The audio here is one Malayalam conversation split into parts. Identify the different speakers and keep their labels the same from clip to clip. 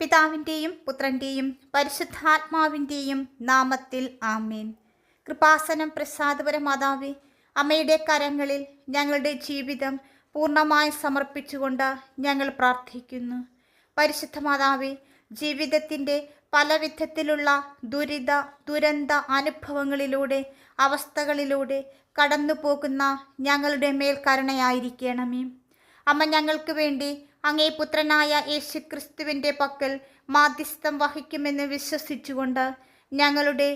Speaker 1: പിതാവിന്റെയും പുത്രന്റെയും പരിശുദ്ധാത്മാവിന്റെയും നാമത്തിൽ ആമേൻ. കൃപാസനം പ്രസാദപര മാതാവേ അമ്മയുടെ കരങ്ങളിൽ ഞങ്ങളുടെ ജീവിതം പൂർണമായി സമർപ്പിച്ചുകൊണ്ട് ഞങ്ങൾ പ്രാർത്ഥിക്കുന്നു. പരിശുദ്ധ മാതാവി ജീവിതത്തിന്റെ പല വിധത്തിലുള്ള ദുരിത ദുരന്ത അനുഭവങ്ങളിലൂടെ അവസ്ഥകളിലൂടെ കടന്നു പോകുന്ന ഞങ്ങളുടെ മേൽ കരുണയായിരിക്കണമേ അമ്മ ഞങ്ങൾക്ക് വേണ്ടി അങ്ങേ പുത്രനായ യേശു ക്രിസ്തുവിന്റെ പക്കൽ മാധ്യസ്ഥം വഹിക്കുമെന്ന് വിശ്വസിച്ചുകൊണ്ട് ഞങ്ങളുടെ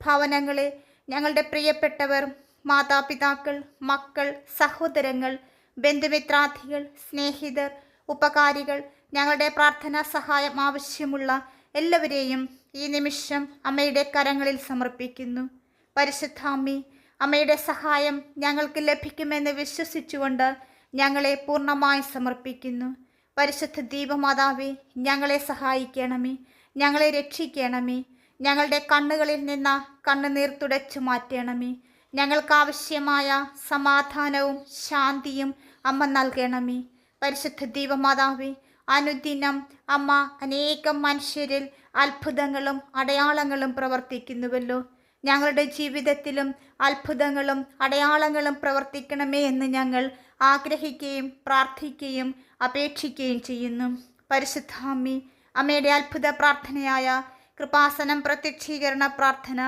Speaker 1: ഭവനങ്ങളെ ഞങ്ങളുടെ പ്രിയപ്പെട്ടവർ മാതാപിതാക്കൾ മക്കൾ സഹോദരങ്ങൾ ബന്ധുമിത്രാർത്ഥികൾ സ്നേഹിതർ ഉപകാരികൾ ഞങ്ങളുടെ പ്രാർത്ഥനാ സഹായം ആവശ്യമുള്ള എല്ലാവരെയും ഈ നിമിഷം അമ്മയുടെ കരങ്ങളിൽ സമർപ്പിക്കുന്നു. പരിശുദ്ധാമ്മി അമ്മയുടെ സഹായം ഞങ്ങൾക്ക് ലഭിക്കുമെന്ന് വിശ്വസിച്ചുകൊണ്ട് ഞങ്ങളെ പൂർണമായി സമർപ്പിക്കുന്നു. പരിശുദ്ധ ദീപമാതാവേ ഞങ്ങളെ സഹായിക്കണമേ ഞങ്ങളെ രക്ഷിക്കണമേ ഞങ്ങളുടെ കണ്ണുകളിൽ നിന്ന് കണ്ണുനീർ തുടച്ചു മാറ്റണമേ ഞങ്ങൾക്കാവശ്യമായ സമാധാനവും ശാന്തിയും അമ്മ നൽകണമേ. പരിശുദ്ധ ദീപമാതാവേ അനുദിനം അമ്മ അനേകം മനുഷ്യരിൽ അത്ഭുതങ്ങളും അടയാളങ്ങളും പ്രവർത്തിക്കുന്നുവല്ലോ. ഞങ്ങളുടെ ജീവിതത്തിലും അത്ഭുതങ്ങളും അടയാളങ്ങളും പ്രവർത്തിക്കണമേ എന്ന് ഞങ്ങൾ ആഗ്രഹിക്കുകയും പ്രാർത്ഥിക്കുകയും അപേക്ഷിക്കുകയും ചെയ്യുന്നു. പരിശുദ്ധാമ്മി അമ്മയുടെ അത്ഭുത പ്രാർത്ഥനയായ കൃപാസനം പ്രത്യക്ഷീകരണ പ്രാർത്ഥന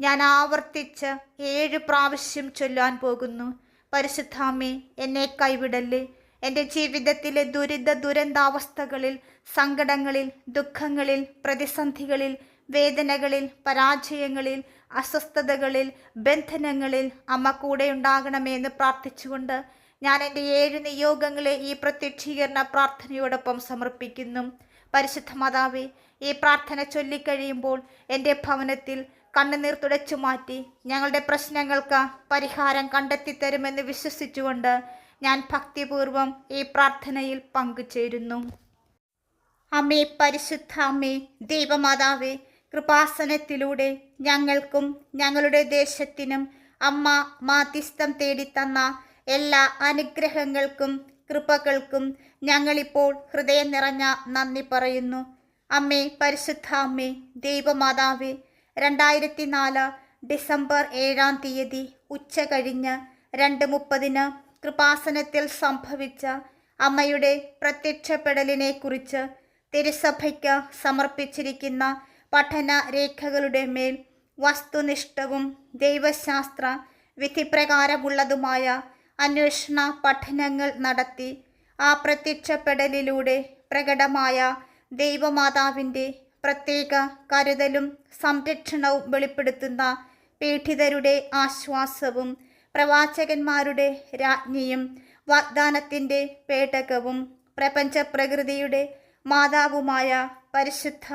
Speaker 1: ഞാൻ ആവർത്തിച്ച് ഏഴ് പ്രാവശ്യം ചൊല്ലാൻ പോകുന്നു. പരിശുദ്ധാമ്മി എന്നെ കൈവിടല്ലേ? എന്റെ ജീവിതത്തിലെ ദുരിത ദുരന്താവസ്ഥകളിൽ സങ്കടങ്ങളിൽ ദുഃഖങ്ങളിൽ പ്രതിസന്ധികളിൽ വേദനകളിൽ പരാജയങ്ങളിൽ അസ്വസ്ഥതകളിൽ ബന്ധനങ്ങളിൽ അമ്മ കൂടെ ഉണ്ടാകണമേ എന്ന് പ്രാർത്ഥിച്ചുകൊണ്ട് ഞാൻ എന്റെ ഏഴ് നിയോഗങ്ങളെ ഈ പ്രത്യക്ഷീകരണ പ്രാർത്ഥനയോടൊപ്പം സമർപ്പിക്കുന്നു. പരിശുദ്ധ മാതാവെ ഈ പ്രാർത്ഥന ചൊല്ലിക്കഴിയുമ്പോൾ എന്റെ ഭവനത്തിൽ കണ്ണുനീർ തുടച്ചു മാറ്റി ഞങ്ങളുടെ പ്രശ്നങ്ങൾക്ക് പരിഹാരം കണ്ടെത്തി തരുമെന്ന് വിശ്വസിച്ചുകൊണ്ട് ഞാൻ ഭക്തിപൂർവം ഈ പ്രാർത്ഥനയിൽ പങ്കുചേരുന്നു. അമ്മേ പരിശുദ്ധ അമ്മേ ദൈവമാതാവേ കൃപാസനത്തിലൂടെ ഞങ്ങൾക്കും ഞങ്ങളുടെ ദേശത്തിനും അമ്മ മാധ്യസ്ഥം തേടിത്തന്ന എല്ലാ അനുഗ്രഹങ്ങൾക്കും കൃപകൾക്കും ഞങ്ങളിപ്പോൾ ഹൃദയം നിറഞ്ഞ നന്ദി പറയുന്നു. അമ്മേ പരിശുദ്ധ അമ്മേ ദൈവമാതാവേ രണ്ടായിരത്തി നാല് ഡിസംബർ ഏഴാം തീയതി ഉച്ച കഴിഞ്ഞ് രണ്ട് മുപ്പതിന് കൃപാസനത്തിൽ സംഭവിച്ച അമ്മയുടെ പ്രത്യക്ഷപ്പെടലിനെ കുറിച്ച് തിരുസഭയ്ക്ക് സമർപ്പിച്ചിരിക്കുന്ന പഠന രേഖകളുടെ മേൽ വസ്തുനിഷ്ഠവും ദൈവശാസ്ത്ര വിധിപ്രകാരമുള്ളതുമായ അന്വേഷണ പഠനങ്ങൾ നടത്തി. ആ പ്രത്യക്ഷപ്പെടലിലൂടെ പ്രകടമായ ദൈവമാതാവിന്റെ പ്രത്യേക കരുതലും സംരക്ഷണവും വെളിപ്പെടുത്തുന്ന പീഡിതരുടെ ആശ്വാസവും പ്രവാചകന്മാരുടെ രാജ്ഞിയും വാഗ്ദാനത്തിന്റെ പേടകവും പ്രപഞ്ച പ്രകൃതിയുടെ മാതാവുമായ പരിശുദ്ധ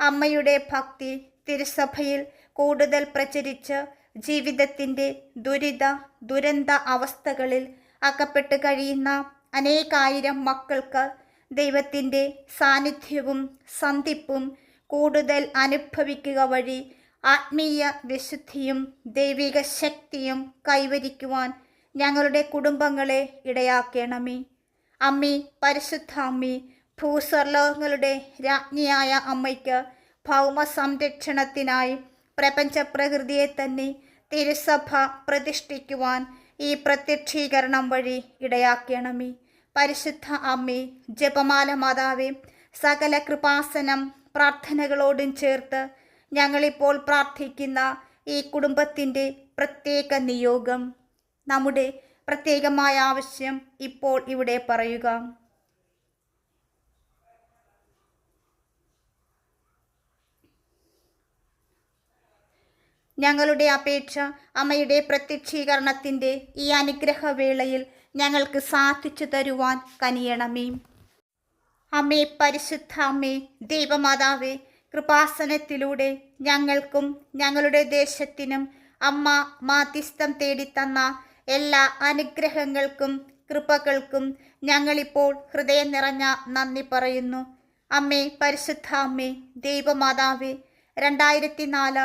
Speaker 1: അമ്മയുടെ ഭക്തി തിരുസഭയിൽ കൂടുതൽ പ്രചരിച്ച് ജീവിതത്തിന്റെ ദുരിത ദുരന്ത അവസ്ഥകളിൽ അകപ്പെട്ട് കഴിയുന്ന അനേകായിരം മക്കൾക്ക് ദൈവത്തിന്റെ സാന്നിധ്യവും സന്ധിപ്പും കൂടുതൽ അനുഭവിക്കുക വഴി ആത്മീയ വിശുദ്ധിയും ദൈവിക ശക്തിയും കൈവരിക്കുവാൻ ഞങ്ങളുടെ കുടുംബങ്ങളെ ഇടയാക്കണമേ. അമ്മി പരിശുദ്ധ അമ്മി ഭൂസ്വർലോകങ്ങളുടെ രാജ്ഞിയായ അമ്മയ്ക്ക് ഭൗമ സംരക്ഷണത്തിനായി പ്രപഞ്ച പ്രകൃതിയെ തന്നെ തിരുസഭ പ്രതിഷ്ഠിക്കുവാൻ ഈ പ്രത്യക്ഷീകരണം വഴി ഇടയാക്കണമേ. പരിശുദ്ധ അമ്മേ ജപമാല മാതാവേ സകല കൃപാസനം പ്രാർത്ഥനകളോടും ചേർത്ത് ഞങ്ങളിപ്പോൾ പ്രാർത്ഥിക്കുന്ന ഈ കുടുംബത്തിന്റെ പ്രത്യേക നിയോഗം. നമ്മുടെ പ്രത്യേകമായ ആവശ്യം ഇപ്പോൾ ഇവിടെ പറയുക. ഞങ്ങളുടെ അപേക്ഷ അമ്മയുടെ പ്രത്യക്ഷീകരണത്തിന്റെ ഈ അനുഗ്രഹവേളയിൽ ഞങ്ങൾക്ക് സാധിച്ചു തരുവാൻ കനിയണമേ. അമ്മേ പരിശുദ്ധ അമ്മേ ദൈവമാതാവേ കൃപാസനത്തിലൂടെ ഞങ്ങൾക്കും ഞങ്ങളുടെ ദേശത്തിനും അമ്മ മാധ്യസ്ഥം തേടിത്തന്ന എല്ലാ അനുഗ്രഹങ്ങൾക്കും കൃപകൾക്കും ഞങ്ങളിപ്പോൾ ഹൃദയം നിറഞ്ഞ നന്ദി പറയുന്നു. അമ്മേ പരിശുദ്ധ അമ്മേ ദൈവമാതാവേ രണ്ടായിരത്തി നാല്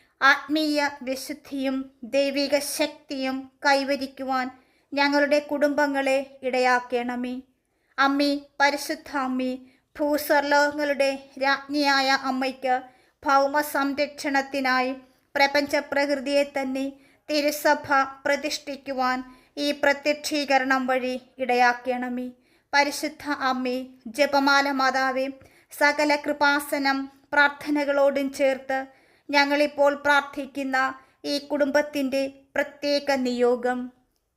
Speaker 1: ആത്മീയ വിശുദ്ധിയും ദൈവിക ശക്തിയും കൈവരിക്കുവാൻ ഞങ്ങളുടെ കുടുംബങ്ങളെ ഇടയാക്കണമേ. അമ്മി പരിശുദ്ധ അമ്മി ഭൂസ്വർലോകങ്ങളുടെ രാജ്ഞിയായ അമ്മയ്ക്ക് ഭൗമ സംരക്ഷണത്തിനായി പ്രപഞ്ച പ്രകൃതിയെ തന്നെ തിരുസഭ പ്രതിഷ്ഠിക്കുവാൻ ഈ പ്രത്യക്ഷീകരണം വഴി ഇടയാക്കണമേ. പരിശുദ്ധ അമ്മി ജപമാല മാതാവേ സകല കൃപാസനം പ്രാർത്ഥനകളോടും ചേർത്ത് ഞങ്ങളിപ്പോൾ പ്രാർത്ഥിക്കുന്ന ഈ കുടുംബത്തിന്റെ പ്രത്യേക നിയോഗം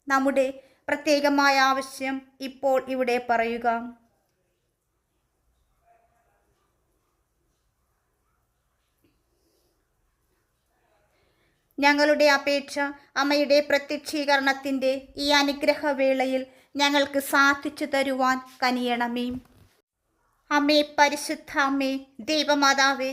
Speaker 1: നമ്മുടെ പ്രത്യേകമായ ആവശ്യം ഇപ്പോൾ ഇവിടെ പറയുക. ഞങ്ങളുടെ അപേക്ഷ അമ്മയുടെ പ്രത്യക്ഷീകരണത്തിന്റെ ഈ അനുഗ്രഹവേളയിൽ ഞങ്ങൾക്ക് സാധിച്ചു തരുവാൻ കനിയണമേ. അമ്മേ പരിശുദ്ധ അമ്മേ ദൈവമാതാവേ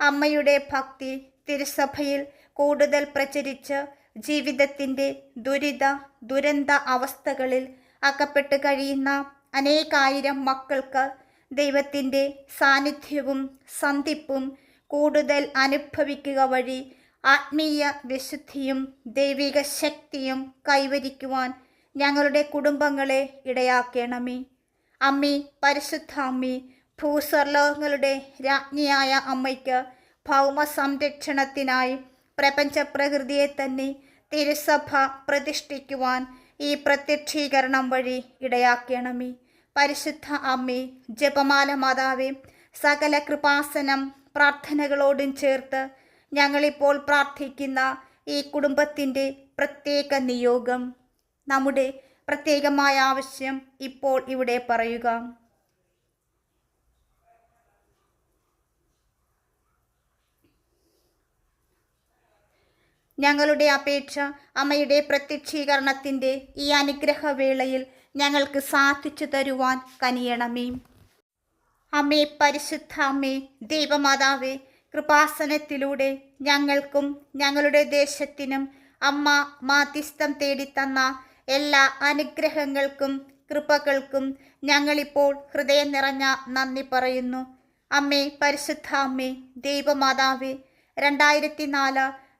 Speaker 1: അമ്മയുടെ ഭക്തി തിരുസഭയിൽ കൂടുതൽ പ്രചരിച്ച് ജീവിതത്തിന്റെ ദുരിത ദുരന്ത അവസ്ഥകളിൽ അകപ്പെട്ട് കഴിയുന്ന അനേകായിരം മക്കൾക്ക് ദൈവത്തിന്റെ സാന്നിധ്യവും സന്ധിപ്പും കൂടുതൽ അനുഭവിക്കുക വഴി ആത്മീയ വിശുദ്ധിയും ദൈവിക ശക്തിയും കൈവരിക്കുവാൻ ഞങ്ങളുടെ കുടുംബങ്ങളെ ഇടയാക്കണമേ. അമ്മി പരിശുദ്ധ അമ്മി ഭൂസ്വർലോകങ്ങളുടെ രാജ്ഞിയായ അമ്മയ്ക്ക് ഭൗമ സംരക്ഷണത്തിനായി പ്രപഞ്ച പ്രകൃതിയെ തന്നെ തിരുസഭ പ്രതിഷ്ഠിക്കുവാൻ ഈ പ്രത്യക്ഷീകരണം വഴി ഇടയാക്കണമേ. പരിശുദ്ധ അമ്മേ ജപമാല മാതാവേ സകല കൃപാസനം പ്രാർത്ഥനകളോടും ചേർത്ത് ഞങ്ങളിപ്പോൾ പ്രാർത്ഥിക്കുന്ന ഈ കുടുംബത്തിന്റെ പ്രത്യേക നിയോഗം. നമ്മുടെ പ്രത്യേകമായ ആവശ്യം ഇപ്പോൾ ഇവിടെ പറയുക. ഞങ്ങളുടെ അപേക്ഷ അമ്മയുടെ പ്രത്യക്ഷീകരണത്തിന്റെ ഈ അനുഗ്രഹവേളയിൽ ഞങ്ങൾക്ക് സാധിച്ചു തരുവാൻ കനിയണമേ. അമ്മേ പരിശുദ്ധ അമ്മേ ദൈവമാതാവേ കൃപാസനത്തിലൂടെ ഞങ്ങൾക്കും ഞങ്ങളുടെ ദേശത്തിനും അമ്മ മാധ്യസ്ഥം തേടിത്തന്ന എല്ലാ അനുഗ്രഹങ്ങൾക്കും കൃപകൾക്കും ഞങ്ങളിപ്പോൾ ഹൃദയം നിറഞ്ഞ നന്ദി പറയുന്നു. അമ്മേ പരിശുദ്ധ അമ്മേ ദൈവമാതാവേ രണ്ടായിരത്തി നാല്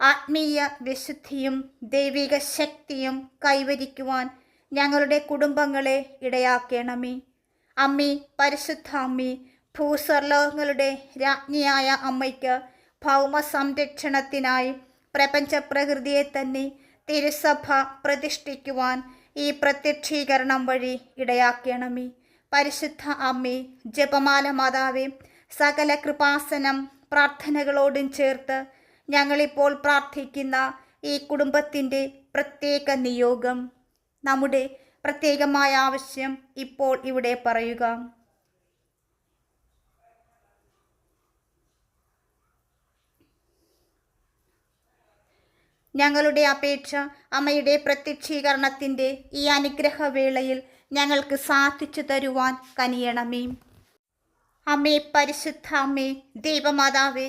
Speaker 1: ആത്മീയ വിശുദ്ധിയും ദൈവിക ശക്തിയും കൈവരിക്കുവാൻ ഞങ്ങളുടെ കുടുംബങ്ങളെ ഇടയാക്കണമേ. അമ്മി പരിശുദ്ധ അമ്മി ഭൂസ്വർലോകങ്ങളുടെ രാജ്ഞിയായ അമ്മയ്ക്ക് ഭൗമ സംരക്ഷണത്തിനായി പ്രപഞ്ച പ്രകൃതിയെ തന്നെ തിരുസഭ പ്രതിഷ്ഠിക്കുവാൻ ഈ പ്രത്യക്ഷീകരണം വഴി ഇടയാക്കണമേ. പരിശുദ്ധ അമ്മി ജപമാല മാതാവേ സകല കൃപാസനം പ്രാർത്ഥനകളോടും ചേർത്ത് ഞങ്ങളിപ്പോൾ പ്രാർത്ഥിക്കുന്ന ഈ കുടുംബത്തിന്റെ പ്രത്യേക നിയോഗം നമ്മുടെ പ്രത്യേകമായ ആവശ്യം ഇപ്പോൾ ഇവിടെ പറയുക. ഞങ്ങളുടെ അപേക്ഷ അമ്മയുടെ പ്രത്യക്ഷീകരണത്തിന്റെ ഈ അനുഗ്രഹവേളയിൽ ഞങ്ങൾക്ക് സാധിച്ചു തരുവാൻ കനിയണമേ. അമ്മേ പരിശുദ്ധ അമ്മേ ദൈവമാതാവേ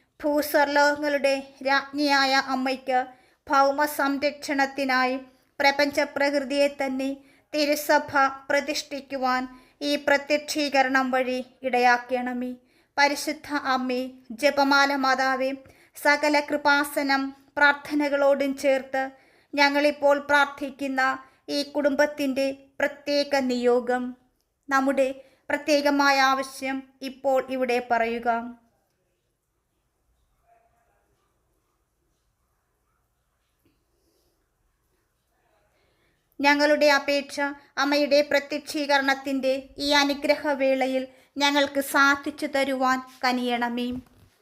Speaker 1: ഭൂസ്വർലോകങ്ങളുടെ രാജ്ഞിയായ അമ്മയ്ക്ക് ഭൗമ സംരക്ഷണത്തിനായി പ്രപഞ്ച പ്രകൃതിയെ തന്നെ തിരുസഭ പ്രതിഷ്ഠിക്കുവാൻ ഈ പ്രത്യക്ഷീകരണം വഴി ഇടയാക്കണമേ. പരിശുദ്ധ അമ്മേ ജപമാല മാതാവേ സകല കൃപാസനം പ്രാർത്ഥനകളോടും ചേർത്ത് ഞങ്ങളിപ്പോൾ പ്രാർത്ഥിക്കുന്ന ഈ കുടുംബത്തിന്റെ പ്രത്യേക നിയോഗം. നമ്മുടെ പ്രത്യേകമായ ആവശ്യം ഇപ്പോൾ ഇവിടെ പറയുക. ഞങ്ങളുടെ അപേക്ഷ അമ്മയുടെ പ്രത്യക്ഷീകരണത്തിന്റെ ഈ അനുഗ്രഹവേളയിൽ ഞങ്ങൾക്ക് സാധിച്ചു തരുവാൻ കനിയണമേ.